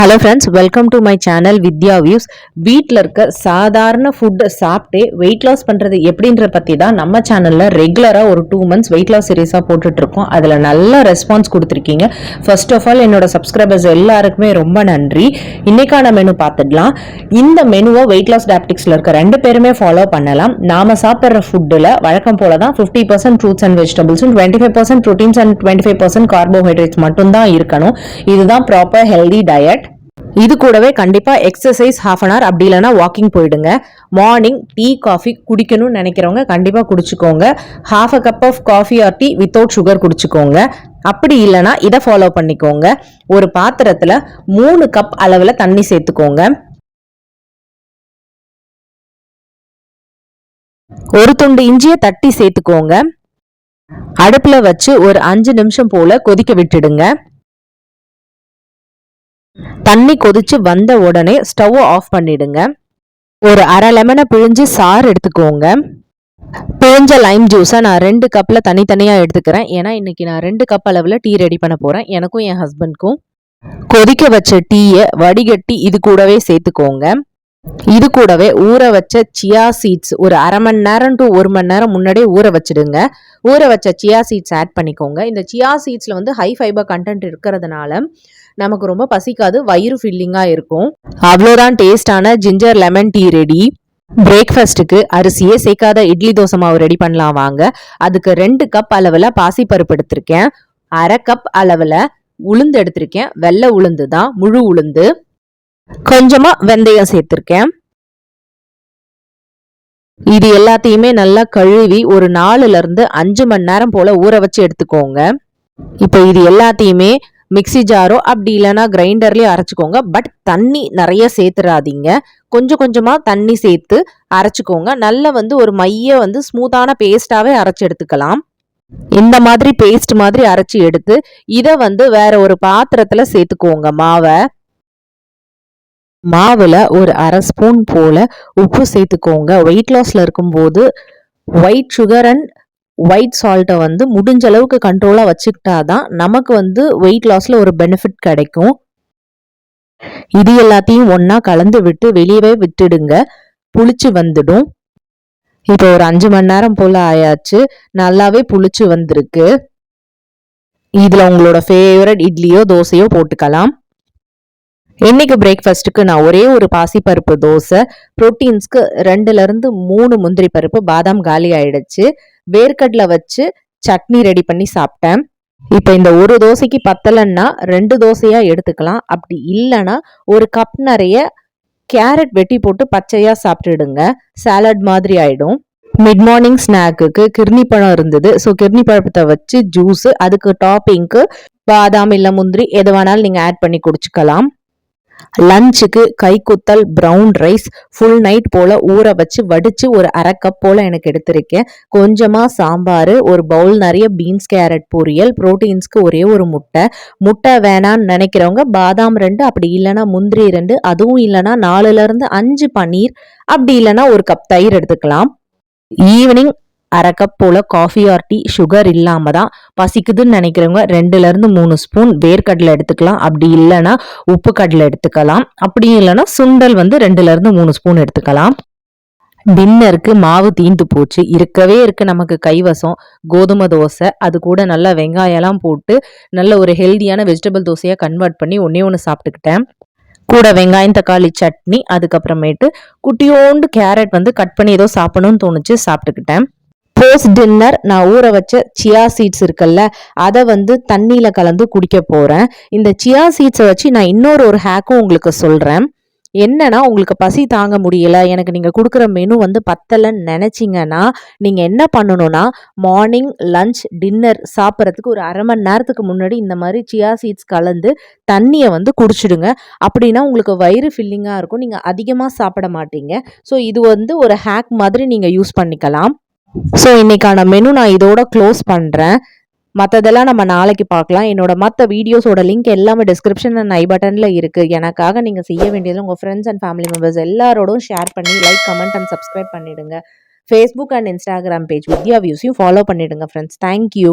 Hello friends welcome to my channel Vidya views வீட்டில் இருக்க சாதாரண ஃபுட்டை சாப்பிட்டே வெயிட் லாஸ் பண்ணுறது எப்படின்ற பற்றி தான் நம்ம சேனலில் ரெகுலராக ஒரு டூ மந்த்ஸ் வெயிட் லாஸ் சீரீஸாக போட்டுட்ருக்கோம் அதில் நல்ல ரெஸ்பான்ஸ் கொடுத்துருக்கீங்க. ஃபர்ஸ்ட் ஆஃப் ஆல் என்னோட சப்ஸ்கிரைபர்ஸ் எல்லாருக்குமே ரொம்ப நன்றி. இன்றைக்கான மெனு பார்த்துடலாம். இந்த மெனுவை வெயிட் லாஸ் டேப்டிக்ஸில் இருக்க ரெண்டு பேருமே ஃபாலோ பண்ணலாம். நாம சாப்பிட்ற ஃபுட்டில் வழக்கம் போல தான் fifty percent fruits and வெஜிடபிள்ஸும் twenty five percent proteins and twenty five percent carbohydrates மட்டும்தான் இருக்கணும். இதுதான் ப்ராப்பர் ஹெல்தி டயட் இது கூடவே கண்டிப்பாக எக்ஸசைஸ் ஹாஃப் அன் ஹவர் அப்படி இல்லைனா வாக்கிங் போயிடுங்க. மார்னிங் டீ காஃபி குடிக்கணும்னு நினைக்கிறவங்க கண்டிப்பாக குடிச்சுக்கோங்க. Half a cup of coffee or tea without sugar குடிச்சுக்கோங்க. அப்படி இல்லைன்னா இதை ஃபாலோ பண்ணிக்கோங்க. ஒரு பாத்திரத்தில் மூணு கப் அளவில் தண்ணி சேர்த்துக்கோங்க. ஒரு துண்டு இஞ்சியை தட்டி சேர்த்துக்கோங்க. அடுப்பில் வச்சு ஒரு அஞ்சு நிமிஷம் போல கொதிக்க விட்டுடுங்க. தண்ணி கொதிச்சு வந்த உடனே ஸ்டவ் ஆஃப் பண்ணிடுங்க. ஒரு அரை லெமனை பிழிஞ்சு சாறு எடுத்துக்கோங்க. பிழிஞ்ச லைம் ஜூஸை நான் ரெண்டு கப்பில் தனித்தனியாக எடுத்துக்கிறேன். ஏன்னா இன்றைக்கி நான் ரெண்டு கப் அளவில் டீ ரெடி பண்ண போகிறேன் எனக்கும் என் ஹஸ்பண்ட்க்கும் கொதிக்க வச்ச டீயை வடிகட்டி இது கூடவே சேர்த்துக்கோங்க. இது கூடவே ஊற வச்ச சியா சீட்ஸ் ஒரு அரை மணி நேரம் டு ஒரு மணி நேரம் முன்னாடியே ஊற வச்சிடுங்க. ஊற வச்ச சியா சீட்ஸ் ஆட் பண்ணிக்கோங்க. இந்த சியா சீட்ஸில் வந்து ஹை ஃபைபர் கண்டென்ட் இருக்கிறதுனால நமக்கு ரொம்ப பசிக்காது வயிறு ஃபில்லிங்காக இருக்கும். அவ்வளோதான் டேஸ்டான ஜிஞ்சர் லெமன் டீ ரெடி பிரேக்ஃபாஸ்ட்டுக்கு அரிசியே சேர்க்காத இட்லி தோசை மாவு ரெடி பண்ணலாம் வாங்க. அதுக்கு ரெண்டு கப் அளவில் பாசிப்பருப்பு எடுத்திருக்கேன். அரை கப் அளவில் உளுந்து எடுத்திருக்கேன். வெள்ளை உளுந்து தான் முழு உளுந்து. கொஞ்சமாக வெந்தயம் சேர்த்துருக்கேன். இது எல்லாத்தையுமே நல்லா கழுவி ஒரு நாலுலேருந்து அஞ்சு மணி நேரம் போல் ஊற வச்சு எடுத்துக்கோங்க. இப்போ இது எல்லாத்தையுமே மிக்ஸி ஜாரோ அப்படி இல்லைன்னா கிரைண்டர்லேயே அரைச்சிக்கோங்க. பட் தண்ணி நிறைய சேர்த்துறாதீங்க. கொஞ்சம் கொஞ்சமாக தண்ணி சேர்த்து அரைச்சிக்கோங்க. நல்ல வந்து ஒரு மைய வந்து ஸ்மூத்தான பேஸ்ட்டாகவே அரைச்சி எடுத்துக்கலாம். இந்த மாதிரி பேஸ்ட் மாதிரி அரைச்சி எடுத்து இதை வந்து வேற ஒரு பாத்திரத்தில் சேர்த்துக்கோங்க மாவை. மாவில் ஒரு அரை ஸ்பூன் போல் உப்பு சேர்த்துக்கோங்க. வெயிட் லாஸில் இருக்கும்போது ஒயிட் சுகர் அண்ட் ஒயிட் சால்ட்டை வந்து முடிஞ்ச அளவுக்கு கண்ட்ரோலாக வச்சுக்கிட்டா தான் நமக்கு வந்து வெயிட் லாஸில் ஒரு பெனிஃபிட் கிடைக்கும். இது எல்லாத்தையும் ஒன்றா கலந்து விட்டு வெளியவே விட்டுடுங்க. புளிச்சு வந்துடும். இப்போ ஒரு அஞ்சு மணி நேரம் போல் ஆயாச்சு. நல்லாவே புளிச்சு வந்திருக்கு. இதில் உங்களோட ஃபேவரட் இட்லியோ தோசையோ போட்டுக்கலாம். இன்னைக்கு பிரேக்ஃபாஸ்ட்டுக்கு நான் ஒரே ஒரு பாசிப்பருப்பு தோசை. ப்ரோட்டீன்ஸ்க்கு ரெண்டுலேருந்து மூணு முந்திரி பருப்பு பாதாம் காலி ஆயிடுச்சு. வேர்க்கடலை வச்சு சட்னி ரெடி பண்ணி சாப்பிட்டேன். இப்போ இந்த ஒரு தோசைக்கு பத்தலைன்னா ரெண்டு தோசையாக எடுத்துக்கலாம். அப்படி இல்லைன்னா ஒரு கப் நிறைய கேரட் வெட்டி போட்டு பச்சையாக சாப்பிட்டுடுங்க. சாலட் மாதிரி ஆயிடும். மிட் மார்னிங் ஸ்நாக்குக்கு கிர்னி பழம் இருந்தது. ஸோ கிர்னி பழத்தை வச்சு ஜூஸு அதுக்கு டாப்பிங்க்கு பாதாம் இல்லை முந்திரி எது வேணாலும் நீங்கள் ஆட் பண்ணி குடிச்சுக்கலாம். லஞ்சுக்கு கைக்குத்தல் ப்ரௌன் ரைஸ் ஃபுல் நைட் போல் ஊற வச்சு வடித்து ஒரு அரை கப் போல் எனக்கு எடுத்திருக்கேன். கொஞ்சமாக சாம்பார் ஒரு பவுல் நிறைய பீன்ஸ் கேரட் பொரியல் ப்ரோட்டீன்ஸ்க்கு ஒரே ஒரு முட்டை. முட்டை வேணான்னு நினைக்கிறவங்க பாதாம் ரெண்டு அப்படி இல்லைன்னா முந்திரி ரெண்டு அதுவும் இல்லைன்னா நாலுலேருந்து அஞ்சு பன்னீர் அப்படி இல்லைன்னா ஒரு கப் தயிர் எடுத்துக்கலாம். ஈவினிங் அரை கப் போல் காஃபி ஆர் டீ சுகர் இல்லாமல் தான் பசிக்குதுன்னு நினைக்கிறவங்க ரெண்டுலேருந்து மூணு ஸ்பூன் வேர்க்கடலை எடுத்துக்கலாம். அப்படி இல்லைன்னா உப்பு கடலை எடுத்துக்கலாம். அப்படி இல்லைன்னா சுண்டல் வந்து ரெண்டுலேருந்து மூணு ஸ்பூன் எடுத்துக்கலாம். டின்னருக்கு மாவு தீந்து போச்சு. இருக்கவே இருக்கு நமக்கு கைவசம். கோதுமை தோசை அது கூட நல்லா வெங்காயம்லாம் போட்டு நல்ல ஒரு ஹெல்தியான வெஜிடபிள் தோசையாக கன்வெர்ட் பண்ணி ஒன்றே ஒன்று சாப்பிட்டுக்கிட்டேன். கூட வெங்காயம் தக்காளி சட்னி அதுக்கப்புறமேட்டு குட்டியோண்டு கேரட் வந்து கட் பண்ணி ஏதோ சாப்பிடணும்னு தோணுச்சு சாப்பிட்டுக்கிட்டேன். போஸ்ட் டின்னர் நான் ஊற வச்ச சியா சீட்ஸ் இருக்குல்ல அதை வந்து தண்ணியில் கலந்து குடிக்க போகிறேன் இந்த சியா சீட்ஸை வச்சு நான் இன்னொரு ஒரு ஹேக்கும் உங்களுக்கு சொல்கிறேன் என்னன்னா உங்களுக்கு பசி தாங்க முடியல எனக்கு நீங்கள் கொடுக்குற மெனு வந்து பத்தலைன்னு நினச்சிங்கன்னா நீங்கள் என்ன பண்ணணும்னா மார்னிங் லஞ்ச் டின்னர் சாப்பிட்றதுக்கு ஒரு அரை மணி நேரத்துக்கு முன்னாடி இந்த மாதிரி சியா சீட்ஸ் கலந்து தண்ணியை வந்து குடிச்சிடுங்க. அப்படின்னா உங்களுக்கு வயிறு ஃபில்லிங்காக இருக்கும். நீங்கள் அதிகமாக சாப்பிட மாட்டீங்க. ஸோ இது வந்து ஒரு ஹேக் மாதிரி நீங்கள் யூஸ் பண்ணிக்கலாம். ஸோ இன்னைக்கான மெனு நான் இதோட க்ளோஸ் பண்ணுறேன் மற்றதெல்லாம் நம்ம நாளைக்கு பார்க்கலாம். என்னோட மற்ற வீடியோஸோட லிங்க் எல்லாமே டிஸ்கிரிப்ஷன் அண்ட் ஐ பட்டனில் இருக்குது எனக்காக நீங்கள் செய்ய வேண்டியது உங்கள் ஃப்ரெண்ட்ஸ் அண்ட் ஃபேமிலி மெம்பர்ஸ் எல்லாரோடும் ஷேர் பண்ணி லைக் கமெண்ட் அண்ட் சப்ஸ்கிரைப் பண்ணிடுங்க. Facebook and Instagram page Vidya வியூஸையும் follow பண்ணிவிடுங்க ஃப்ரெண்ட்ஸ் தேங்க்யூ